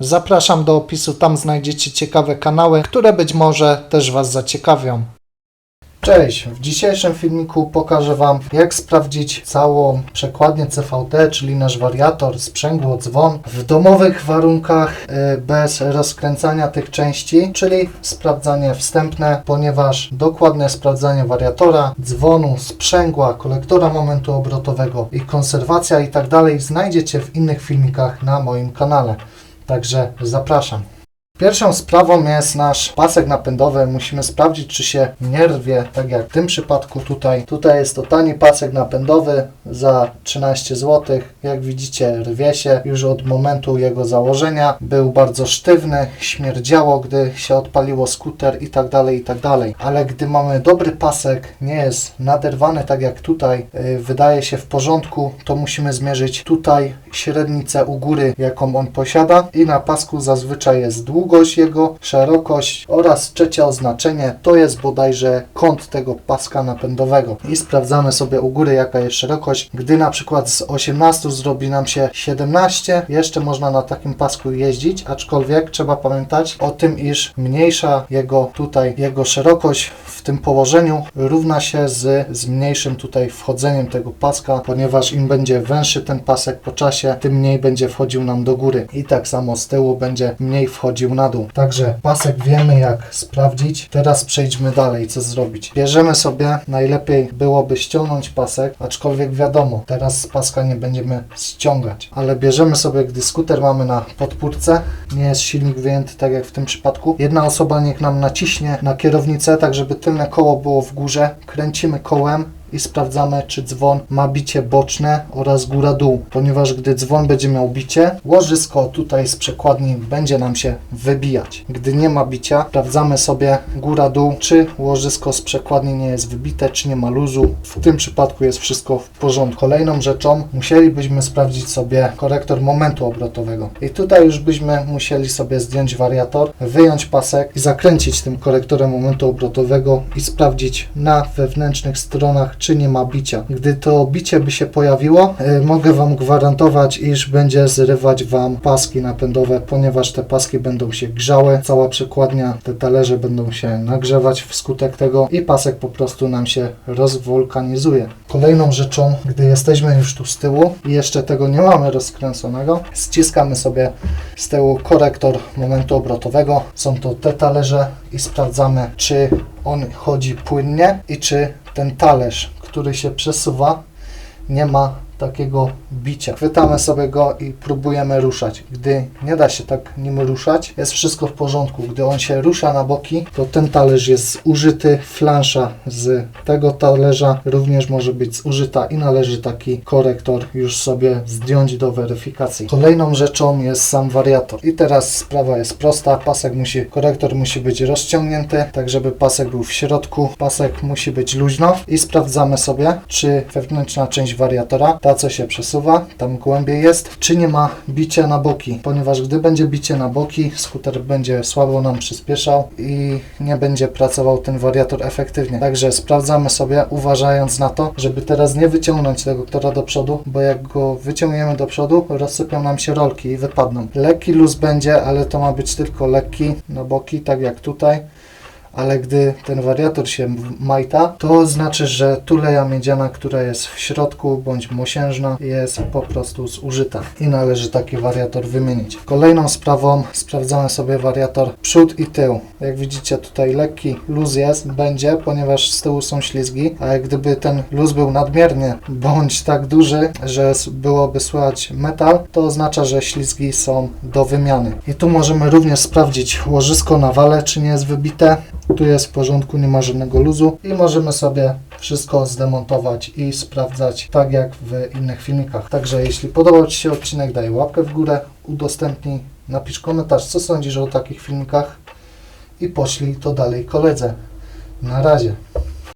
Zapraszam do opisu, tam znajdziecie ciekawe kanały, które być może też Was zaciekawią. Cześć, w dzisiejszym filmiku pokażę Wam jak sprawdzić całą przekładnię CVT, czyli nasz wariator, sprzęgło, dzwon w domowych warunkach y, bez rozkręcania tych części, czyli sprawdzanie wstępne, ponieważ dokładne sprawdzanie wariatora, dzwonu, sprzęgła, kolektora momentu obrotowego i konserwacja i tak znajdziecie w innych filmikach na moim kanale. Także zapraszam. Pierwszą sprawą jest nasz pasek napędowy. Musimy sprawdzić, czy się nie rwie, tak jak w tym przypadku tutaj. Tutaj jest to tani pasek napędowy za 13 zł. Jak widzicie, rwie się już od momentu jego założenia. Był bardzo sztywny, śmierdziało, gdy się odpaliło skuter i tak dalej, i tak dalej. Ale gdy mamy dobry pasek, nie jest naderwany tak jak tutaj, yy, wydaje się w porządku, to musimy zmierzyć tutaj średnicę u góry, jaką on posiada i na pasku zazwyczaj jest długość jego, szerokość oraz trzecie oznaczenie to jest bodajże kąt tego paska napędowego i sprawdzamy sobie u góry jaka jest szerokość. Gdy na przykład z 18 zrobi nam się 17, jeszcze można na takim pasku jeździć, aczkolwiek trzeba pamiętać o tym, iż mniejsza jego tutaj, jego szerokość w tym położeniu równa się z, z mniejszym tutaj wchodzeniem tego paska, ponieważ im będzie węższy ten pasek po czasie, tym mniej będzie wchodził nam do góry i tak samo z tyłu będzie mniej wchodził na dół. Także pasek wiemy jak sprawdzić. Teraz przejdźmy dalej, co zrobić. Bierzemy sobie, najlepiej byłoby ściągnąć pasek, aczkolwiek wiadomo, teraz z paska nie będziemy ściągać, ale bierzemy sobie, gdy skuter mamy na podpórce, nie jest silnik wyjęty tak jak w tym przypadku. Jedna osoba niech nam naciśnie na kierownicę, tak żeby tylne koło było w górze. Kręcimy kołem i sprawdzamy, czy dzwon ma bicie boczne oraz góra-dół, ponieważ gdy dzwon będzie miał bicie, łożysko tutaj z przekładni będzie nam się wybijać. Gdy nie ma bicia, sprawdzamy sobie góra-dół, czy łożysko z przekładni nie jest wybite, czy nie ma luzu. W tym przypadku jest wszystko w porządku. Kolejną rzeczą musielibyśmy sprawdzić sobie korektor momentu obrotowego. I tutaj już byśmy musieli sobie zdjąć wariator, wyjąć pasek i zakręcić tym korektorem momentu obrotowego i sprawdzić na wewnętrznych stronach, czy nie ma bicia. Gdy to bicie by się pojawiło, y, mogę Wam gwarantować, iż będzie zrywać Wam paski napędowe, ponieważ te paski będą się grzały, cała przekładnia, te talerze będą się nagrzewać wskutek tego i pasek po prostu nam się rozwulkanizuje. Kolejną rzeczą, gdy jesteśmy już tu z tyłu i jeszcze tego nie mamy rozkręconego, ściskamy sobie z tyłu korektor momentu obrotowego. Są to te talerze i sprawdzamy, czy on chodzi płynnie i czy ten talerz, który się przesuwa, nie ma takiego bicia. Chwytamy sobie go i próbujemy ruszać. Gdy nie da się tak nim ruszać, jest wszystko w porządku. Gdy on się rusza na boki, to ten talerz jest zużyty. Flansza z tego talerza również może być zużyta i należy taki korektor już sobie zdjąć do weryfikacji. Kolejną rzeczą jest sam wariator. I teraz sprawa jest prosta. Pasek musi, korektor musi być rozciągnięty, tak żeby pasek był w środku. Pasek musi być luźno i sprawdzamy sobie, czy wewnętrzna część wariatora ta co się przesuwa, tam głębiej jest, czy nie ma bicia na boki, ponieważ gdy będzie bicie na boki, skuter będzie słabo nam przyspieszał i nie będzie pracował ten wariator efektywnie. Także sprawdzamy sobie, uważając na to, żeby teraz nie wyciągnąć tego tora do przodu, bo jak go wyciągniemy do przodu, rozsypią nam się rolki i wypadną. Lekki luz będzie, ale to ma być tylko lekki na boki, tak jak tutaj ale gdy ten wariator się majta, to znaczy, że tuleja miedziana, która jest w środku bądź mosiężna jest po prostu zużyta i należy taki wariator wymienić. Kolejną sprawą sprawdzamy sobie wariator przód i tył. Jak widzicie tutaj lekki luz jest, będzie, ponieważ z tyłu są ślizgi, a gdyby ten luz był nadmiernie bądź tak duży, że byłoby słychać metal, to oznacza, że ślizgi są do wymiany. I tu możemy również sprawdzić łożysko na wale, czy nie jest wybite. Tu jest w porządku, nie ma żadnego luzu i możemy sobie wszystko zdemontować i sprawdzać tak jak w innych filmikach. Także jeśli podobał Ci się odcinek, daj łapkę w górę, udostępnij, napisz komentarz, co sądzisz o takich filmikach i poślij to dalej koledze. Na razie.